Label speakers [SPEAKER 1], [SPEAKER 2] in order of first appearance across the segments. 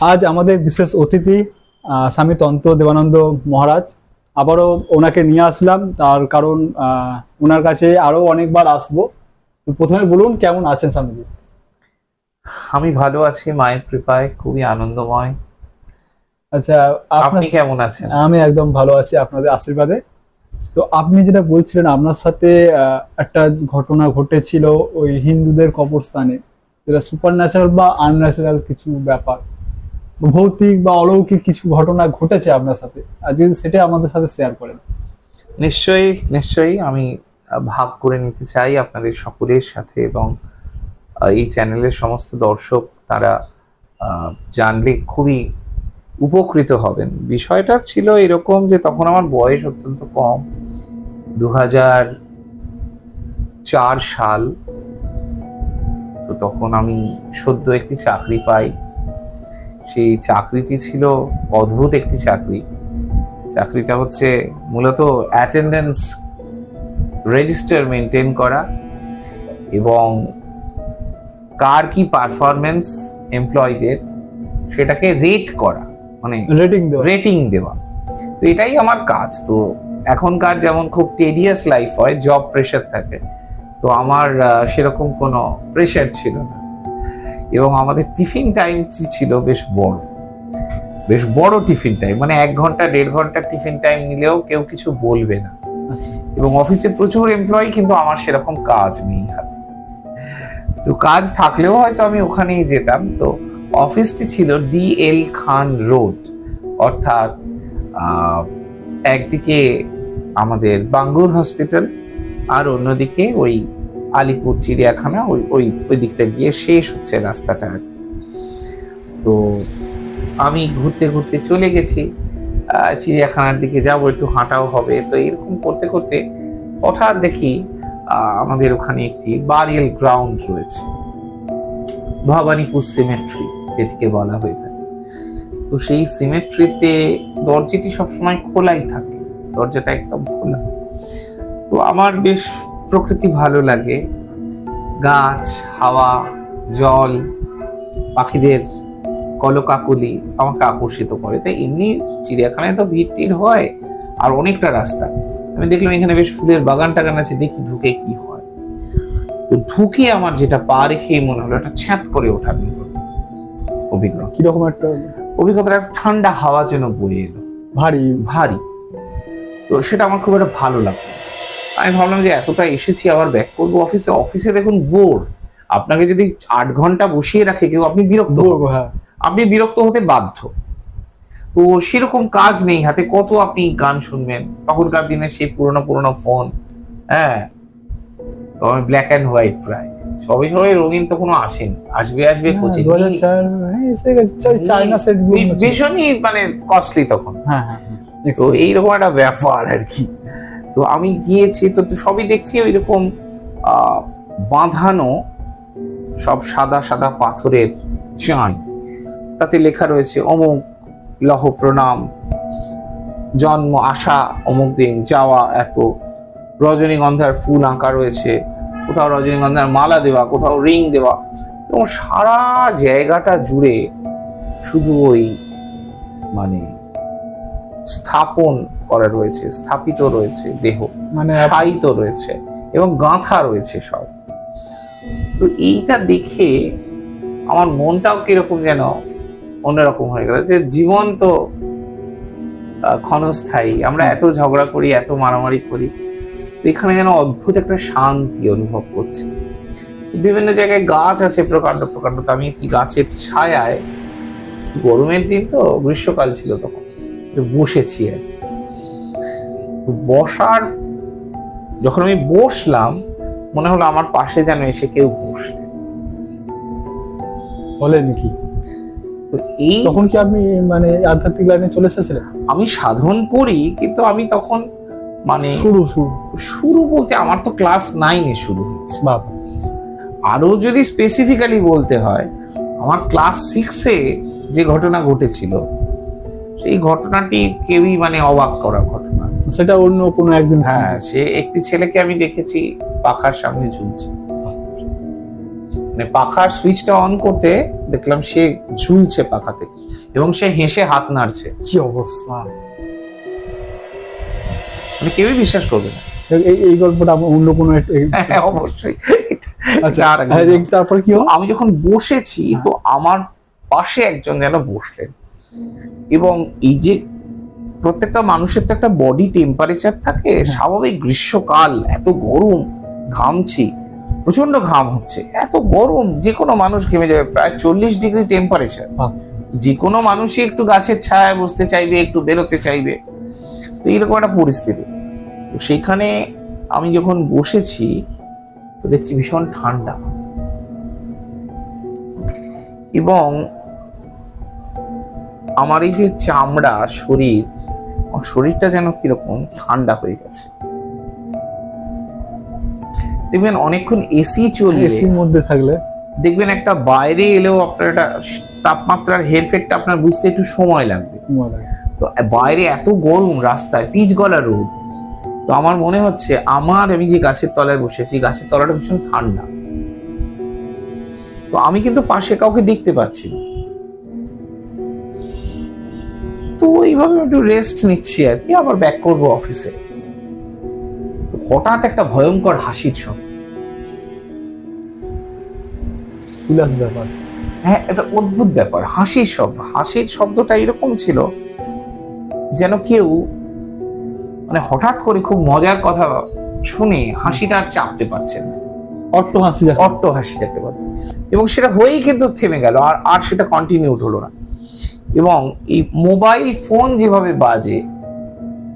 [SPEAKER 1] আজ আমাদের বিশেষ অতিথি স্বামী তন্ত্র দেবানন্দ মহারাজ। আবারও ওনাকে নিয়ে আসলাম তার কারণ ওনার কাছে আরও অনেকবার আসব। প্রথমে বলুন কেমন আছেন স্বামীজি?
[SPEAKER 2] আমি ভালো আছি মায়ের কৃপায় খুবই আনন্দময়।
[SPEAKER 1] আচ্ছা
[SPEAKER 2] আপনি কেমন আছেন?
[SPEAKER 1] আমি একদম ভালো আছি আপনাদের আশীর্বাদে। তো আপনি যেটা বলছিলেন আপনার সাথে একটা ঘটনা ঘটেছিল ওই হিন্দুদের কবরস্থানে। যেটা সুপার ন্যাচারাল বা আনন্যাচারাল কিছু ব্যাপার। ভৌতিক বা অলৌকিক কিছু ঘটনা ঘটেছে আপনার সাথে, আর যদি সেটা আমাদের সাথে শেয়ার করেন।
[SPEAKER 2] নিশ্চয়ই নিশ্চয়ই আমি ভাগ করে নিতে চাই আপনাদের সকলের সাথে এবং এই চ্যানেলের সমস্ত দর্শক তারা জানলে খুবই উপকৃত হবেন। বিষয়টা ছিল এরকম যে তখন আমার বয়স অত্যন্ত কম দু চার সাল। তো তখন আমি সদ্য একটি চাকরি পাই। সেই চাকরিটি ছিল অদ্ভুত একটি চাকরি। চাকরিটা হচ্ছে মূলত অ্যাটেন্ডেন্স রেজিস্টার মেনটেন করা এবং কার কি পারফরমেন্স এমপ্লয়ীদের সেটাকে রেট করা মানে
[SPEAKER 1] রেটিং দেওয়া।
[SPEAKER 2] রেটিং দেওয়া। তো এটাই আমার কাজ। তো এখনকার যেমন খুব টেডিয়াস লাইফ হয় জব প্রেশার থাকে তো আমার সেরকম কোনো প্রেশার ছিল না। এবং আমাদের টিফিন টাইম ছিল বেশ বড়। বেশ বড় টিফিন টাইম মানে এক ঘণ্টা দেড় ঘণ্টা টিফিন টাইম নিলেও কেউ কিছু বলবে না।
[SPEAKER 1] আচ্ছা।
[SPEAKER 2] এবং অফিসে প্রচুর এমপ্লয়ি কিন্তু আমার সেরকম কাজ নেই। হাতে তো কাজ থাকলেও হয়তো আমি ওখানেই যেতাম। তো অফিসটি ছিল ডিএল খান রোড অর্থাৎ একদিকে আমাদের বাঙ্গুর হসপিটাল আর অন্যদিকে ওই আলিপুর, চিড়িয়াখানা, ওই ওই ওই দিকটা গিয়ে শেষ হচ্ছে রাস্তাটা আর। তো আমি ঘুরতে ঘুরতে চলে গেছি। চিড়িয়াখানার দিকে যাব, একটু হাঁটাও হবে। তো এরকম করতে করতে হঠাৎ দেখি আমাদের ওখানে একটি বারিয়াল গ্রাউন্ড রয়েছে। ভবানীপুর সিমেট্রি যেটিকে বলা হয়ে থাকে। তো সেই সিমেট্রিতে দরজাটি সবসময় খোলাই থাকে। দরজাটা একদম খোলা। তো আমার বেশ প্রকৃতি ভালো লাগে। গাছ হাওয়া জল পাখিদের কলকাকুলি আমাকে আকর্ষিত করে। তাই এমনি চিড়িয়াখানায় তো ভিড় টিড় হয় আর অনেকটা রাস্তা। আমি দেখলাম এখানে বেশ ফুলের বাগান টাগান আছে দেখি ঢুকে কি হয়। তো ঢুকে আমার যেটা পা রেখে মনে হলো একটা ছ্যাঁত করে ওঠার মতো অভিজ্ঞতা।
[SPEAKER 1] কীরকম একটা
[SPEAKER 2] অভিজ্ঞতাটা একটা ঠান্ডা হাওয়া যেন বয়ে এলো।
[SPEAKER 1] ভারী।
[SPEAKER 2] ভারী। তো সেটা আমার খুব একটা ভালো লাগল আমি ভাবলাম যে এতটা এসেছি আবার ব্যাক করব অফিসে অফিসে দেখুন বোর আপনাকে যদি আট ঘণ্টা বসিয়ে রাখে কেউ আপনি বিরক্ত।
[SPEAKER 1] হ্যাঁ।
[SPEAKER 2] আপনি বিরক্ত হতে বাধ্য। তো সেরকম কাজ নেই হাতে। কত আপনি গান শুনবেন? তখনকার দিনে সেই পুরোনো পুরোনো ফোন হ্যাঁ? তখন ব্ল্যাক অ্যান্ড হোয়াইট প্রায়। সবাই সবাই রঙিন তো কোনো আসেন। আসবে আসবে কোচে
[SPEAKER 1] হ্যাঁ সেট
[SPEAKER 2] ভীষণই মানে কস্টলি তখন।
[SPEAKER 1] হ্যাঁ হ্যাঁ হ্যাঁ।
[SPEAKER 2] তো এইরকম একটা ব্যাপার আর কি। তো আমি গিয়েছি, তো সবই দেখছি ওই রকম বাঁধানো সব সাদা সাদা পাথরের চাই। তাতে লেখা রয়েছে, অমুক লহ প্রণাম, জন্ম আসা অমুক দিন যাওয়া এত। রজনীগন্ধার ফুল আঁকা রয়েছে, কোথাও রজনীগন্ধার মালা দেওয়া, কোথাও রিং দেওয়া। এবং সারা জায়গাটা জুড়ে শুধু ওই মানে স্থাপন করা রয়েছে স্থাপিত রয়েছে দেহ
[SPEAKER 1] মানে আপ-
[SPEAKER 2] রয়েছে এবং গাঁথা রয়েছে সব। তো এইটা দেখে আমার মনটাও কীরকম যেন অন্যরকম হয়ে গেল যে জীবন তো ক্ষণস্থায়ী। আমরা এত ঝগড়া করি এত মারামারি করি এখানে যেন অদ্ভুত একটা শান্তি অনুভব করছি। বিভিন্ন জায়গায় গাছ আছে প্রকাণ্ড প্রকাণ্ড। তো আমি একটি গাছের ছায়ায় গরমের দিন তো গ্রীষ্মকাল ছিল তখন। বসেছি আর তো বসার যখন আমি বসলাম মনে হলো আমার পাশে যেন এসে কেউ বসে
[SPEAKER 1] বলেন কি?
[SPEAKER 2] তো এই
[SPEAKER 1] তখন কি আপনি মানে আধ্যাত্মিক লাইনে চলে এসেছিলেন?
[SPEAKER 2] আমি সাধন করি কিন্তু আমি তখন মানে
[SPEAKER 1] শুরু শুরু।
[SPEAKER 2] শুরু বলতে আমার তো ক্লাস নাইনে শুরু হয়েছে।
[SPEAKER 1] বাবা
[SPEAKER 2] আরও যদি স্পেসিফিক্যালি বলতে হয় আমার ক্লাস সিক্সে যে ঘটনা ঘটেছিল সেই ঘটনাটি কেউই মানে অবাক করা ঘটনা
[SPEAKER 1] সেটা অন্য কোনো একদিন
[SPEAKER 2] হ্যাঁ সে একটি ছেলেকে আমি দেখেছি পাখার সামনে ঝুলছে। মানে পাখার সুইচটা অন করতে দেখলাম সে ঝুলছে পাখাতে এবং সে হেসে হাত নাড়ছে।
[SPEAKER 1] কি অবস্থা?
[SPEAKER 2] মানে কেউই বিশ্বাস করবে না।
[SPEAKER 1] এই- এই এই গল্পটা আমার অন্য কোনো একটা-
[SPEAKER 2] হ্যাঁ, অবশ্যই।
[SPEAKER 1] আচ্ছা হ্যাঁ, এই- তারপর কি
[SPEAKER 2] আমি যখন বসেছি তো আমার পাশে একজন যেন বসলেন। এবং এই যে প্রত্যেকটা মানুষের তো একটা বডি টেম্পারেচার থাকে স্বাভাবিক গ্রীষ্মকাল এত গরম ঘামছি প্রচণ্ড ঘাম হচ্ছে এত গরম যে কোনো মানুষ ঘেমে যাবে প্রায় চল্লিশ ডিগ্রি টেম্পারেচার। যে কোনো মানুষই একটু গাছের ছায়ায় বসতে চাইবে একটু বেরোতে চাইবে তো এইরকম একটা পরিস্থিতি। তো সেইখানে আমি যখন বসেছি তো দেখছি ভীষণ ঠান্ডা। এবং আমার এই যে চামড়া শরীর আমার শরীরটা যেন কীরকম ঠান্ডা হয়ে গেছে। দেখবেন অনেকক্ষণ এসি চললে
[SPEAKER 1] এসির মধ্যে থাকলে।
[SPEAKER 2] দেখবেন একটা বাইরে এলেও আপনার একটা তাপমাত্রার হেরফেরটা আপনার বুঝতে একটু সময় লাগবে। তো বাইরে এত গরম রাস্তায় পিচ গলা রোদ। তো আমার মনে হচ্ছে আমার আমি যে গাছের তলায় বসেছি গাছের তলাটা ভীষণ ঠান্ডা। তো আমি কিন্তু পাশে কাউকে দেখতে পাচ্ছি না। এইভাবে একটু রেস্ট নিচ্ছি আর কি আবার ব্যাক করব অফিসে হঠাৎ একটা ভয়ঙ্কর হাসির শব্দ।
[SPEAKER 1] উল্লাস ব্যাপার।
[SPEAKER 2] হ্যাঁ এটা অদ্ভুত ব্যাপার হাসির শব্দ। হাসির শব্দটা এরকম ছিল যেন কেউ মানে হঠাৎ করে খুব মজার কথা শুনে হাসিটা আর চাপতে পারছেন না।
[SPEAKER 1] অট্ট হাসি
[SPEAKER 2] অট্ট হাসি যাকে বলে। এবং সেটা হয়েই কিন্তু থেমে গেল আর আর সেটা কন্টিনিউড হলো না। এবং এই মোবাইল ফোন যেভাবে বাজে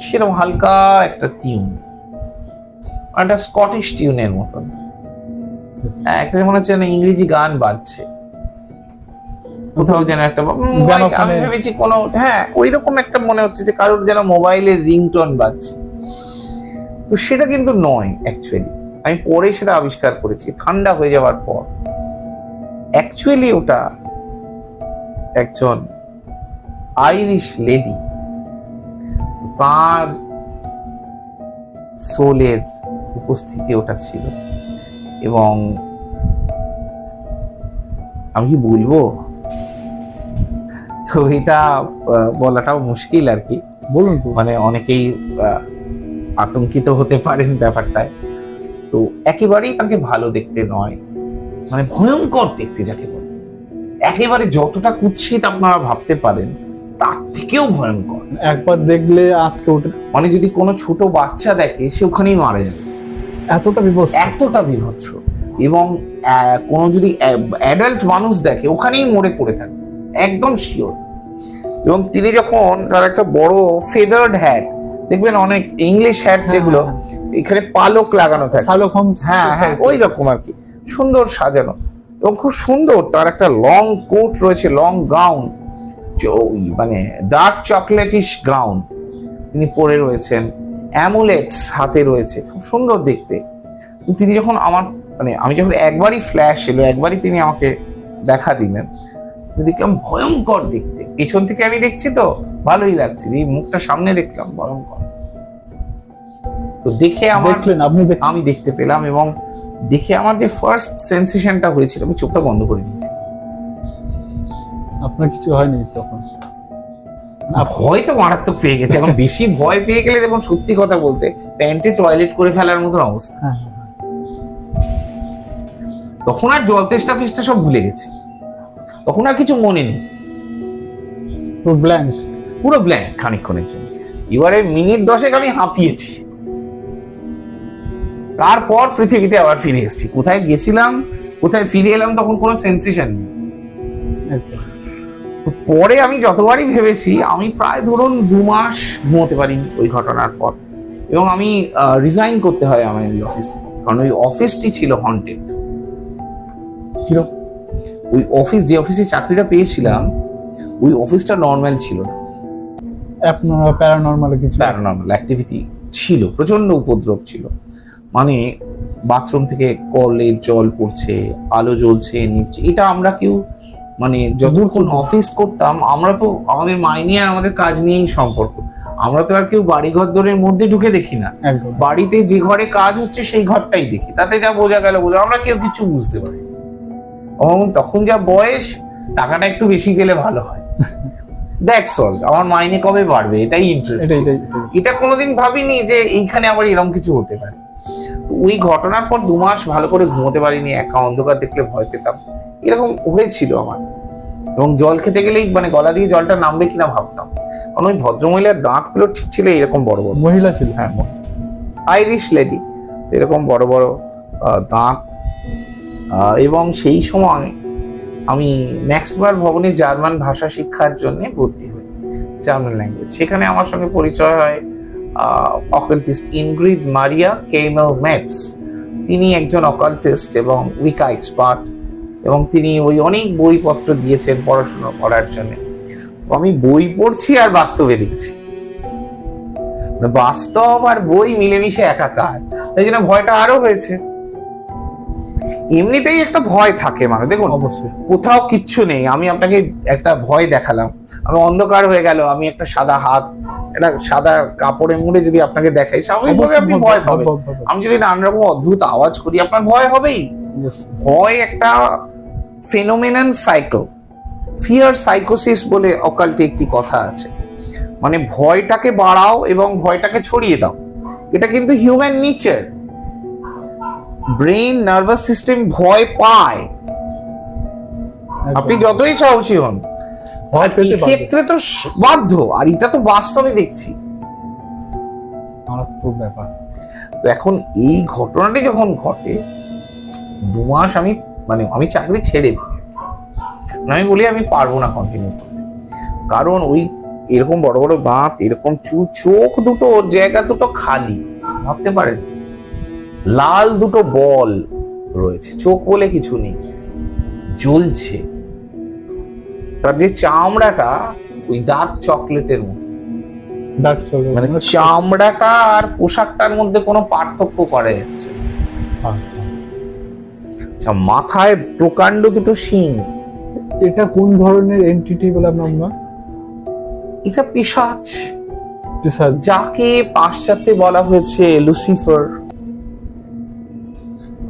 [SPEAKER 2] সেরকম হালকা একটা টিউন একটা স্কটিশ টিউনের মতন। হ্যাঁ, একটা যেমন হচ্ছে না ইংরেজি গান বাজছে। কোথাও যেন একটা আমি ভেবেছি কোনো হ্যাঁ ওই রকম একটা মনে হচ্ছে যে কারোর যেন মোবাইলের রিংটোন বাজছে। তো সেটা কিন্তু নয় অ্যাকচুয়ালি আমি পরে সেটা আবিষ্কার করেছি ঠান্ডা হয়ে যাওয়ার পর। অ্যাকচুয়ালি ওটা একজন আইরিশ লেডি তার সোলের উপস্থিতি ওটা ছিল। এবং আমি কি বলব? তো এটা বলাটাও মুশকিল আর কি।
[SPEAKER 1] বলুন
[SPEAKER 2] মানে অনেকেই আতঙ্কিত হতে পারেন ব্যাপারটায়। তো একেবারেই তাকে ভালো দেখতে নয় মানে ভয়ঙ্কর দেখতে যাকে বলে। একেবারে যতটা কুৎসিত আপনারা ভাবতে পারেন তার থেকেও ভয়ঙ্কর।
[SPEAKER 1] একবার দেখলে আজকে ওঠে।
[SPEAKER 2] মানে যদি কোনো ছোট বাচ্চা দেখে সে ওখানেই মারা যাবে।
[SPEAKER 1] এতটা বিপদ
[SPEAKER 2] এতটা বিভৎস। এবং কোনো যদি অ্যাডাল্ট মানুষ দেখে ওখানেই মরে পড়ে থাকে একদম শিওর। এবং তিনি যখন তার একটা বড় ফেদার্ড হ্যাট দেখবেন অনেক ইংলিশ হ্যাট যেগুলো এখানে পালক লাগানো থাকে। হ্যাঁ হ্যাঁ ওই রকম আর কি। সুন্দর সাজানো। এবং খুব সুন্দর তার একটা লং কোট রয়েছে লং গাউন মানে ডার্ক চকলেটিশ গাউন তিনি পরে রয়েছেন অ্যামুলেটস হাতে রয়েছে খুব সুন্দর দেখতে। তিনি যখন আমার মানে আমি যখন একবারই ফ্ল্যাশ এলো একবারই তিনি আমাকে দেখা দিলেন দেখলাম ভয়ঙ্কর দেখতে। পেছন থেকে আমি দেখছি তো ভালোই লাগছে যে এই মুখটা সামনে দেখলাম ভয়ঙ্কর। তো দেখে আমার আমি দেখতে পেলাম এবং দেখে আমার যে ফার্স্ট সেন্সেশনটা হয়েছিল আমি চোখটা বন্ধ করে নিয়েছি।
[SPEAKER 1] আপনার কিছু হয়নি তখন।
[SPEAKER 2] ভয় তো মারাত্মক পেয়ে গেছে। এখন বেশি ভয় পেয়ে গেলে দেখুন সত্যি কথা বলতে প্যান্টে টয়লেট করে ফেলার মতন অবস্থা।
[SPEAKER 1] হ্যাঁ
[SPEAKER 2] তখন আর জল তেষ্টা ফিসটা সব ভুলে গেছি। তখন আর কিছু মনে নেই।
[SPEAKER 1] তো ব্ল্যাঙ্ক
[SPEAKER 2] পুরো ব্ল্যাঙ্ক খানিকক্ষণের জন্য। এবারে মিনিট দশেক আমি হাঁপিয়েছি। তারপর পৃথিবীতে আবার ফিরে এসেছি। কোথায় গেছিলাম কোথায় ফিরে এলাম তখন কোনো সেন্সেশন নেই।
[SPEAKER 1] একদম।
[SPEAKER 2] পরে আমি যতবারই ভেবেছি আমি প্রায় ধরুন দু মাস ঘুমোতে পারি ওই ঘটনার পর। এবং আমি রিজাইন করতে হয় আমার ওই অফিস থেকে। কারণ ওই অফিসটি ছিল হন্টেড
[SPEAKER 1] কীরকম
[SPEAKER 2] ওই অফিস যে অফিসে চাকরিটা পেয়েছিলাম ওই অফিসটা নর্মাল ছিল না।
[SPEAKER 1] প্যারানর্মাল কিছু?
[SPEAKER 2] প্যারানর্মাল অ্যাক্টিভিটি ছিল প্রচণ্ড উপদ্রব ছিল। মানে বাথরুম থেকে কলের জল পড়ছে আলো জ্বলছে নিচ্ছে এটা আমরা কেউ মানে যতক্ষণ অফিস করতাম আমরা তো আমাদের মাইনে আর আমাদের কাজ নিয়েই সম্পর্ক। আমরা তো আর কেউ বাড়ি ঘর দরের মধ্যে ঢুকে দেখি না। বাড়িতে যে ঘরে কাজ হচ্ছে সেই ঘরটাই দেখি। তাতে যা বোঝা গেল বোঝা আমরা কেউ কিছু বুঝতে পারি এবং তখন যা বয়স টাকাটা একটু বেশি গেলে ভালো হয়। দ্যাটস অল আমার মাইনে কবে বাড়বে? এটাই ইন্টারেস্ট। এটা কোনোদিন ভাবিনি যে এইখানে আবার এরকম কিছু হতে পারে। ওই ঘটনার পর দু মাস ভালো করে ঘুমোতে পারিনি একা অন্ধকার দেখলে ভয় পেতাম। এরকম হয়েছিল আমার। এবং জল খেতে গেলেই মানে গলা দিয়ে জলটা নামবে কিনা ভাবতাম। কারণ ওই ভদ্রমহিলার দাঁতগুলো ঠিক ছিল এরকম বড় বড়।
[SPEAKER 1] মহিলা ছিল?
[SPEAKER 2] হ্যাঁ আইরিশ লেডি এরকম বড় বড় দাঁত। এবং সেই সময় আমি ম্যাক্সবার ভবনে জার্মান ভাষা শিক্ষার জন্য ভর্তি হই জার্মান ল্যাঙ্গুয়েজ সেখানে আমার সঙ্গে পরিচয় হয় occultist Ingrid Maria Kemel Mats তিনি একজন অকালটিস্ট এবং উইকা এক্সপার্ট এবং তিনি ওই অনেক বইপত্র দিয়েছেন পড়াশুনো করার জন্য। আমি বই পড়ছি আর বাস্তবে দেখছি। মানে বাস্তব আর বই মিলেমিশে একাকার। তাই জন্য ভয়টা আরও হয়েছে। এমনিতেই একটা ভয় থাকে মানে দেখুন
[SPEAKER 1] অবশ্যই।
[SPEAKER 2] কোথাও কিচ্ছু নেই। আমি আপনাকে একটা ভয় দেখালাম। আমি অন্ধকার হয়ে গেল আমি একটা সাদা হাত একটা সাদা কাপড়ে মুড়ে যদি আপনাকে দেখাই স্বাভাবিকভাবে আপনি ভয় পাবেন। আমি যদি নানা রকম অদ্ভুত আওয়াজ করি আপনার ভয় হবেই। ভয় একটা ফেনোমেনন সাইকেল ফিয়ার সাইকোসিস বলে অকাল্টে একটি কথা আছে। মানে ভয়টাকে বাড়াও এবং ভয়টাকে ছড়িয়ে দাও। এটা কিন্তু human nature brain nervous system ভয় পায়। আপনি যতই সাহসী হন। ক্ষেত্রে তো বাধ্য আর এটা তো বাস্তবে দেখছি।
[SPEAKER 1] মারাত্মক ব্যাপার।
[SPEAKER 2] তো এখন এই ঘটনাটি যখন ঘটে দু মাস আমি মানে আমি চাকরি ছেড়ে দিই। আমি বলি আমি পারব না কন্টিনিউ করতে। কারণ ওই এরকম বড় বড় দাঁত এরকম চু চোখ দুটো জায়গা দুটো খালি। ভাবতে পারেন। লাল দুটো বল রয়েছে চোখ বলে কিছু নেই জ্বলছে। তার যে চামড়াটা ওই ডার্ক চকলেটের মতো। মানে চামড়াটা আর পোশাকটার মধ্যে কোনো পার্থক্য করা যাচ্ছে আচ্ছা মাথায় প্রকাণ্ড দুটো শিং।
[SPEAKER 1] এটা কোন ধরনের এন্টিটি বলে হয়?
[SPEAKER 2] এটা পিসাচ
[SPEAKER 1] পিশাচ।
[SPEAKER 2] যাকে পাশ্চাত্যে বলা হয়েছে লুসিফার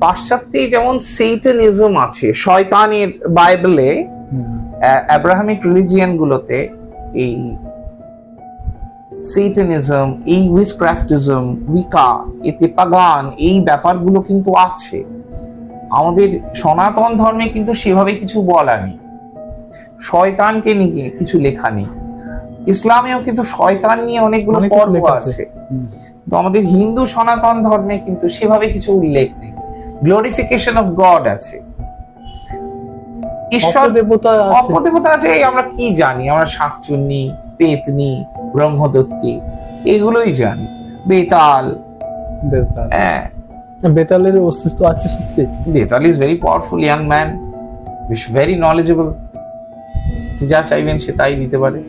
[SPEAKER 2] পাশ্চাত্যে যেমন সেইটানিজম আছে শয়তানের বাইবেলে
[SPEAKER 1] হুম।
[SPEAKER 2] অ্যাব্রাহামিক রিলিজিয়ান গুলোতে এই সেইটানিজম এই উইচক্রাফটিজম উইকা এতে পাগান এই ব্যাপারগুলো কিন্তু আছে। আমাদের সনাতন ধর্মে কিন্তু সেভাবে কিছু বলা নেই। শয়তানকে নিয়ে কিছু লেখা নেই। ইসলামেও কিন্তু শয়তান নিয়ে অনেকগুলো
[SPEAKER 1] অনেক
[SPEAKER 2] পর্ব
[SPEAKER 1] আছে।
[SPEAKER 2] আছে। তো আমাদের হিন্দু সনাতন ধর্মে কিন্তু সেভাবে কিছু উল্লেখ নেই। গ্লোরিফিকেশন অফ গড আছে। ঈশ্বর
[SPEAKER 1] আছে।
[SPEAKER 2] অপদেবতা আছে আমরা কি জানি? আমরা শাকচুন্নি পেতনি ব্রহ্মদত্তি এগুলোই জানি। বেতাল। হ্যাঁ।
[SPEAKER 1] বেতালের অস্তিত্ব আছে সত্যি।
[SPEAKER 2] Betal is very powerful young man very knowledgeable যা চাইবেন সে তাই দিতে পারে।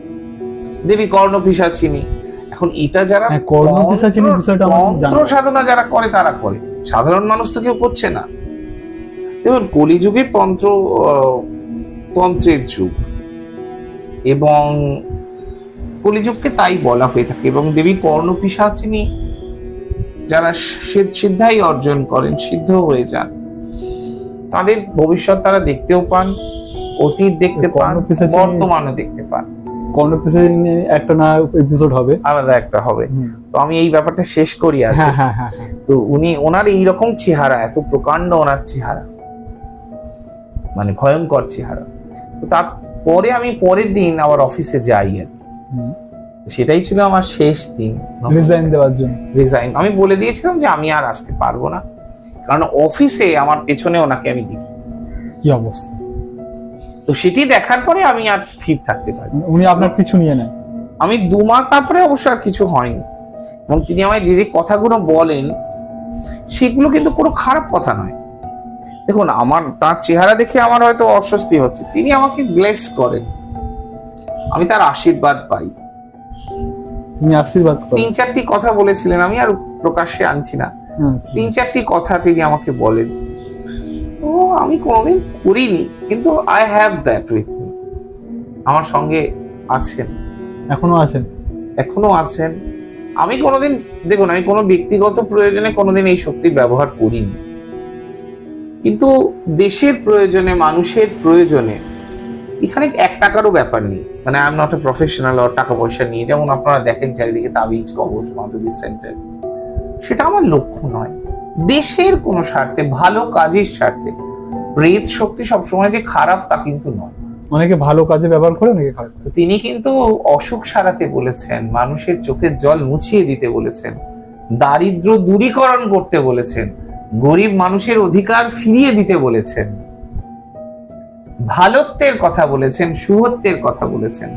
[SPEAKER 2] দেবী কর্ণ পিসাচিনি এখন এটা যারা
[SPEAKER 1] হ্যাঁ, কর্ণ
[SPEAKER 2] তন্ত্র-
[SPEAKER 1] বিষয়টা
[SPEAKER 2] তন্ত্র সাধনা যারা করে তারা করে। সাধারণ মানুষ তো কেউ করছে না। দেখুন কলিযুগে তন্ত্র তন্ত্রের যুগ। এবং কলিযুগকে তাই বলা হয়ে থাকে। এবং দেবী কর্ণ পিসাচিনী যারা সিদ্ধাই অর্জন করেন সিদ্ধ হয়ে যান তাদের ভবিষ্যৎ তারা দেখতেও পান অতীত দেখতে পান বর্তমানও দেখতে পান।
[SPEAKER 1] পিশাচিনী একটা না এপিসোড হবে।
[SPEAKER 2] আলাদা একটা হবে। তো আমি এই ব্যাপারটা শেষ করি আর
[SPEAKER 1] হ্যাঁ হ্যাঁ হ্যাঁ।
[SPEAKER 2] তো উনি ওনার এইরকম চেহারা এত প্রকাণ্ড ওনার চেহারা। মানে ভয়ঙ্কর চেহারা। তো তারপরে আমি পরের দিন আবার অফিসে যাই আর সেটাই ছিল আমার শেষ দিন।
[SPEAKER 1] রিজাইন দেওয়ার জন্য।
[SPEAKER 2] রিজাইন আমি বলে দিয়েছিলাম যে আমি আর আসতে পারব না। কারণ অফিসে আমার পেছনে ওনাকে আমি দেখি।
[SPEAKER 1] কি অবস্থা?
[SPEAKER 2] তো সেটি দেখার পরে আমি আর স্থির থাকতে পারি
[SPEAKER 1] উনি আপনার পিছু নিয়ে নেন।
[SPEAKER 2] আমি দু মাস তারপরে অবশ্য আর কিছু হয়নি। এবং তিনি আমায় যে যে কথাগুলো বলেন সেগুলো কিন্তু কোনো খারাপ কথা নয়। দেখুন আমার তার চেহারা দেখে আমার হয়তো অস্বস্তি হচ্ছে। তিনি আমাকে ব্লেস করেন। আমি তার আশীর্বাদ পাই।
[SPEAKER 1] তিনি আশীর্বাদ
[SPEAKER 2] তিন চারটি কথা বলেছিলেন আমি আর প্রকাশ্যে আনছি না।
[SPEAKER 1] হুম।
[SPEAKER 2] তিন চারটি কথা তিনি আমাকে বলেন। আমি কোনোদিন করিনি কিন্তু I have that with me আমার সঙ্গে আছেন।
[SPEAKER 1] এখনও আছেন?
[SPEAKER 2] এখনও আছেন। আমি কোনোদিন দেখুন আমি কোনো ব্যক্তিগত প্রয়োজনে কোনোদিন এই শক্তির ব্যবহার করিনি। কিন্তু দেশের প্রয়োজনে মানুষের প্রয়োজনে এখানে এক টাকারও ব্যাপার নেই। মানে I am not a professional আর টাকা পয়সা নিয়ে। যেমন আপনারা দেখেন চারিদিকে তাবিজ কবচ মাধুরী সেন্টার। সেটা আমার লক্ষ্য নয়। দেশের কোনো স্বার্থে ভালো কাজের স্বার্থে প্রেত শক্তি সবসময় যে খারাপ তা কিন্তু নয়।
[SPEAKER 1] অনেকে ভালো কাজে ব্যবহার করে অনেকে খারাপ
[SPEAKER 2] তিনি কিন্তু অসুখ সারাতে বলেছেন মানুষের চোখের জল মুছিয়ে দিতে বলেছেন দারিদ্র দূরীকরণ করতে বলেছেন গরিব মানুষের অধিকার ফিরিয়ে দিতে বলেছেন। ভালোত্বের কথা বলেছেন সুহত্বের কথা বলেছেন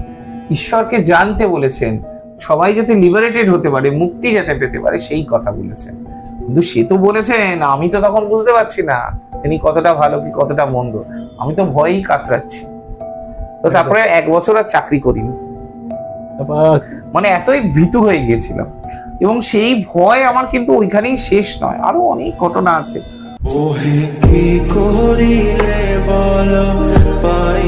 [SPEAKER 2] ঈশ্বরকে জানতে বলেছেন সবাই যাতে লিবারেটেড হতে পারে মুক্তি যাতে পেতে পারে সেই কথা বলেছেন। কিন্তু সে তো বলেছেন আমি তো তখন বুঝতে পারছি না। তিনি কতটা ভালো কি কতটা মন্দ? আমি তো ভয়েই কাতরাচ্ছি। তো তারপরে এক বছর আর চাকরি করিনি।
[SPEAKER 1] তারপর
[SPEAKER 2] মানে এতই ভীতু হয়ে গিয়েছিলাম এবং সেই ভয় আমার কিন্তু ওইখানেই শেষ নয় আরও অনেক ঘটনা আছে।
[SPEAKER 3] ওহে কি করিলে বল পাই